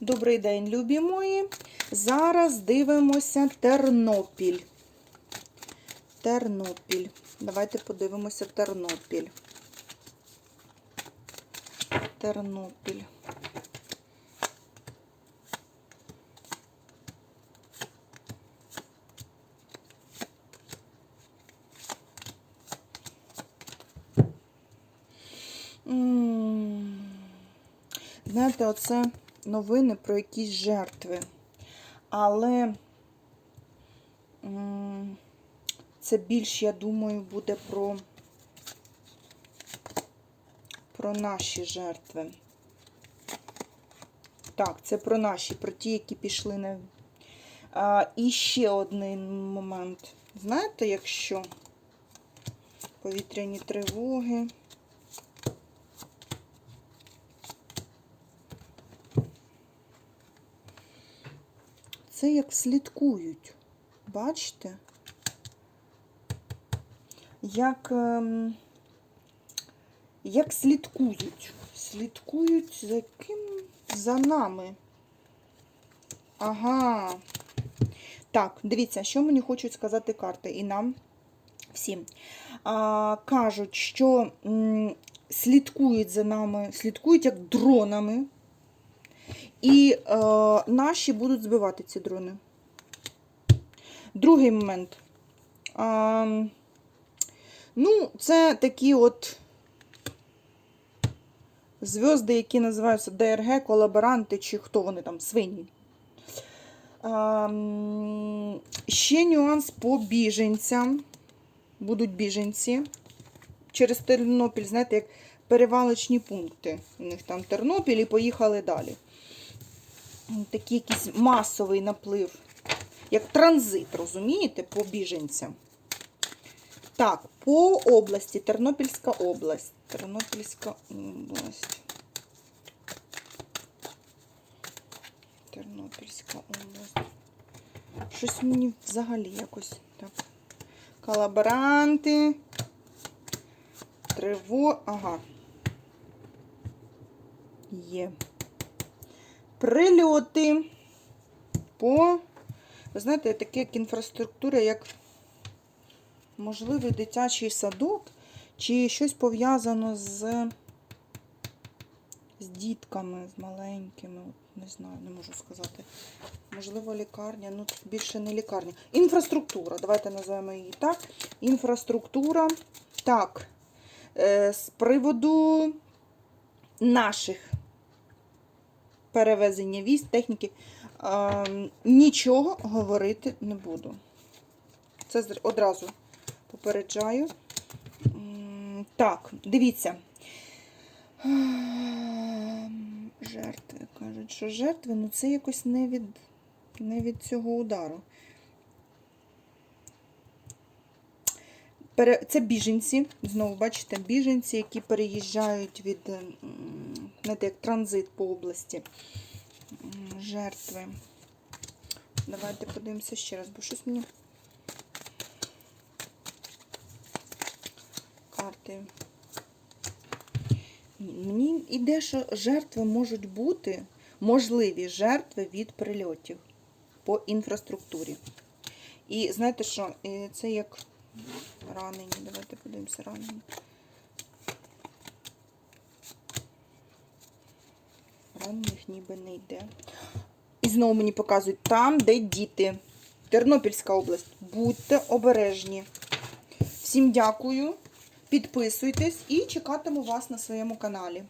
Добрий день, любі мої. Зараз дивимося Тернопіль. Тернопіль. Давайте подивимося Тернопіль. Тернопіль. Знаєте, оце новини про якісь жертви. Але це більш, я думаю, буде про, про наші жертви. Так, це про наші, про ті, які пішли на. А, і ще один момент. Знаєте, якщо повітряні тривоги. Це як слідкують. Бачите? Як, ем, як слідкують. Слідкують за ким? За нами. Ага. Так, дивіться, що мені хочуть сказати карти і нам всім. А, кажуть, що м, слідкують за нами, слідкують як дронами. І е, наші будуть збивати ці дрони. Другий момент. А, ну, це такі от зв'язки, які називаються ДРГ, колаборанти, чи хто вони там, свині. М, ще нюанс по біженцям. Будуть біженці. Через Тернопіль, знаєте, як перевалочні пункти. У них там Тернопіль і поїхали далі такий якийсь масовий наплив, як транзит, розумієте, по біженцям. Так, по області, Тернопільська область. Тернопільська область. Тернопільська область. Щось мені взагалі якось так. Колаборанти. Триво. Ага. Є прильоти по, ви знаєте, таке як інфраструктура, як можливий дитячий садок, чи щось пов'язано з з дітками, з маленькими. Не знаю, не можу сказати. Можливо, лікарня, ну більше не лікарня. Інфраструктура, давайте називаємо її так. Інфраструктура. Так, е, з приводу наших перевезення військ, техніки. Е, нічого говорити не буду. Це одразу попереджаю. Так, дивіться. Жертви. Кажуть, що жертви, ну це якось не від, не від цього удару. Це біженці, знову бачите, біженці, які переїжджають від знаєте, як транзит по області. Жертви. Давайте подивимося ще раз, бо щось мені. Карти. Мені йде, що жертви можуть бути, можливі жертви від прильотів по інфраструктурі. І знаєте що, це як ранені. Давайте подивимося ранені. Ніби не йде. І знову мені показують там, де діти. Тернопільська область. Будьте обережні. Всім дякую. Підписуйтесь і чекатиму вас на своєму каналі.